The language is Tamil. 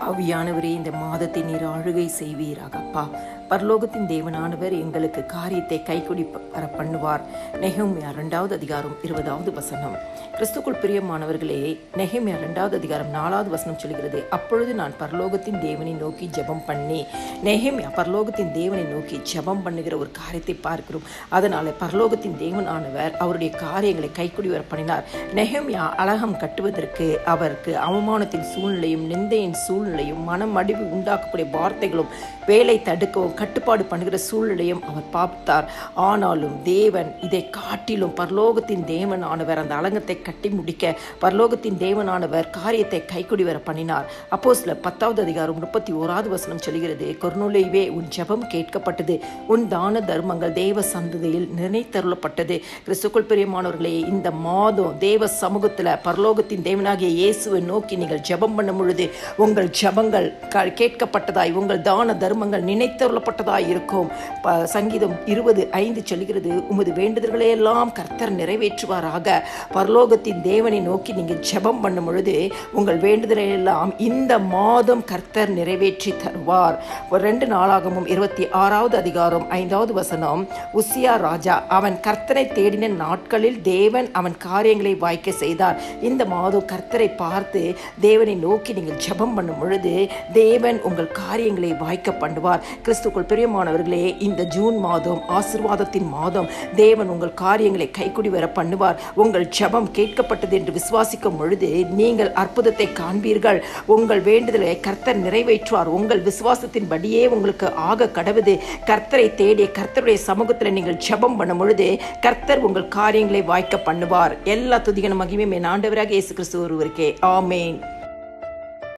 ஆவியானவரே இந்த மாதத்தை நீர் ஆளுகை செய்வீராக அப்பா பரலோகத்தின் தேவனானவர் எங்களுக்கு காரியத்தை கைக்குடி வர பண்ணுவார் நெஹமியா ரெண்டாவது அதிகாரம் இருபதாவது வசனம். கிறிஸ்துக்குள் பிரியமானவர்களே நெஹமியா ரெண்டாவது அதிகாரம் நாலாவது வசனம் சொல்கிறது அப்பொழுது நான் பரலோகத்தின் தேவனை நோக்கி ஜெபம் பண்ணி நெஹமியா பரலோகத்தின் தேவனை நோக்கி ஜெபம் பண்ணுகிற ஒரு காரியத்தை பார்க்கிறோம். அதனால பரலோகத்தின் தேவனானவர் அவருடைய காரியங்களை கைக்குடி வர பண்ணினார் நெஹமியா அழகம் கட்டுவதற்கு அவருக்கு அவமானத்தின் சூழ்நிலையும் நிந்தையின் சூழ்நிலையும் மனம் அடிவு உண்டாக்கக்கூடிய வார்த்தைகளும் வேலை தடுக்கவும் கட்டுப்பாடு பண்ணுகிற சூழ்நிலையும் அவர் பார்த்தார். ஆனாலும் தேவன் இதை காட்டிலும் பரலோகத்தின் தேவனானவர் அந்த அலங்கத்தை கட்டி முடிக்க பரலோகத்தின் தேவனானவர் காரியத்தை கைக்குடி வர பண்ணினார். அப்போ சில பத்தாவது அதிகாரம் முப்பத்தி ஓராவது வசனம் சொல்கிறது கொர்நூலைவே உன் ஜபம் கேட்கப்பட்டது உன் தான தர்மங்கள் தேவ சந்ததியில் நினைத்தருளப்பட்டது. கிறிஸ்துக்குள் பிரியமானவர்களே இந்த மாதம் தேவ சமூகத்தில் பரலோகத்தின் தேவனாகிய இயேசுவை நோக்கி நீங்கள் ஜபம் பண்ணும் பொழுது உங்கள் ஜபங்கள் கேட்கப்பட்டதாய் உங்கள் தான தர்மங்கள் நினைத்தருளப்பட்டதாய் இருக்கும். ப- சங்கீதம் இருபது ஐந்து சொல்கிறது உமது வேண்டுதல்களை எல்லாம் கர்த்தர் நிறைவேற்றுவாராக. பரலோகத்தின் தேவனை நோக்கி நீங்கள் ஜபம் பண்ணும் பொழுது உங்கள் வேண்டுதலை எல்லாம் இந்த மாதம் கர்த்தர் நிறைவேற்றி தருவார். ரெண்டு நாளாகவும் இருபத்தி ஆறாவது அதிகாரம் ஐந்தாவது வசனம். உசியா ராஜா அவன் கர்த்தரை தேடின நாட்களில் தேவன் அவன் காரியங்களை வாய்க்க செய்தார். இந்த மாதம் கர்த்தரை பார்த்து தேவனை நோக்கி நீங்கள் ஜெபம் பண்ணும் பொழுது தேவன் உங்கள் காரியங்களை வாய்க்க பண்ணுவார். கிறிஸ்துக்குள் பிரியமானவர்களே இந்த ஜூன் மாதம் ஆசிர்வாதத்தின் மாதம் தேவன் உங்கள் காரியங்களை கைக்குடி வர பண்ணுவார். உங்கள் ஜபம் கேட்கப்பட்டது என்று விசுவாசிக்கும் பொழுது நீங்கள் அற்புதத்தை காண்பீர்கள். உங்கள் வேண்டுதலை கர்த்தர் நிறைவேற்றுவார். உங்கள் விசுவாசத்தின் படியே உங்களுக்கு ஆக கடவுது. கர்த்தரை தேடி கர்த்தருடைய சமூகத்தில் நீங்கள் ஜபம் பண்ணும் பொழுது கர்த்தர் உங்கள் காரியங்களை வாய்க்க பண்ணுவார். எல்லா துதிகன மகிமையும் என் ஆண்டவராக இயேசு கிறிஸ்து ஒருவருக்கே. ஆமேன்.